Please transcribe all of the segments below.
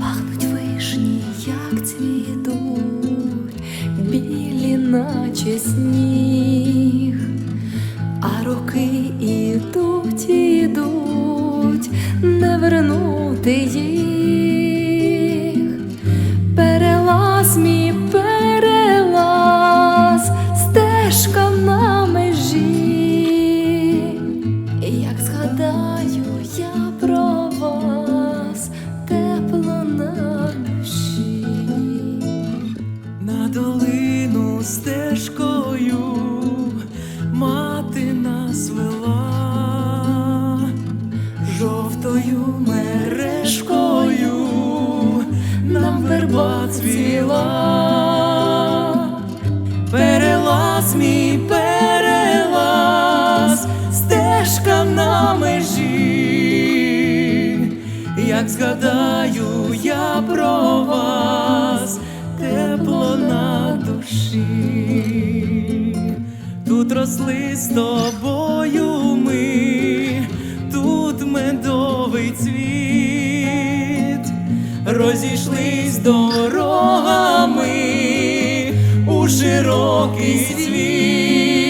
пахнуть вишні, як цвітуть, білі, наче сніг, а роки ідуть, ідуть, не вернути їх. поцвіла, перелаз мій перелаз, стежка на межі, як згадаю я про вас, тепло на душі, тут росли з тобою ми. Розійшлись дорогами у широкий світ.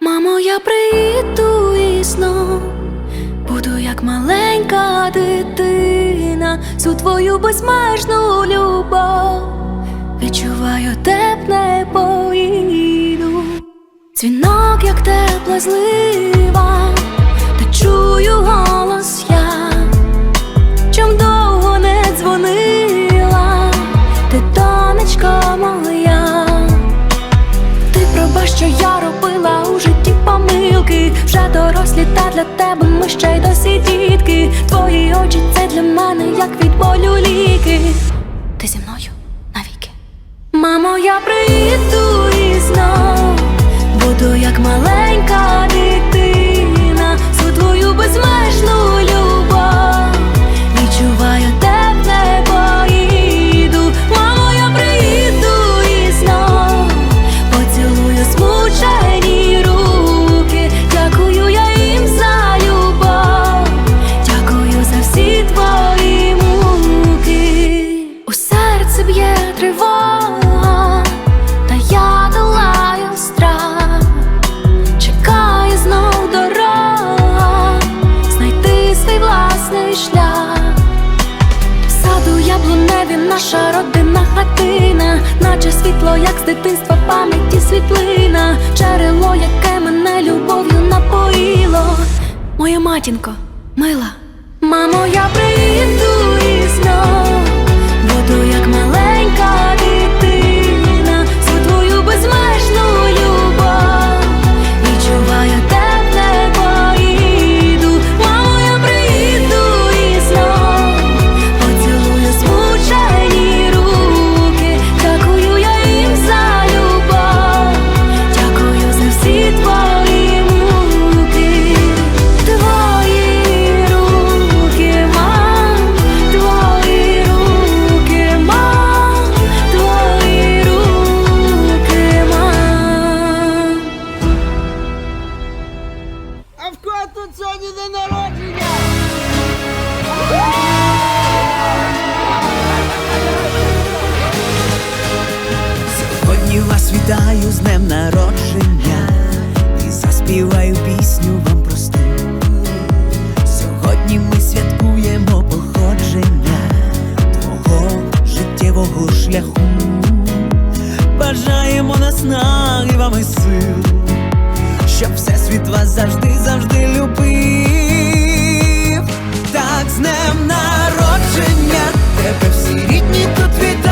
Мамо, я приїду і знов буду як маленька дитина, всю твою безмежну любов. Відчуваю тепле поїду, дзвінок, як тепла злива, та чую для тебе ми ще й досі дітки. Твої очі це для мене, як від болю ліки. Ти зі мною навіки. Мамо, я приїду і знов буду як маленька тривога, та я долаю страх. Чекає знов дорога, знайти свій власний шлях. В саду яблуневі наша родинна хатина, наче світло, як з дитинства пам'яті світлина, джерело, яке мене любов'ю напоїло. Моя матінко, мила, мамо, я приїду і знов вітаю з днем народження і заспіваю пісню вам просту. Сьогодні ми святкуємо походження твого життєвого шляху, бажаємо наснаги вам і сил, щоб всесвіт вас завжди, завжди любив. Так з днем народження тебе всі рідні тут від.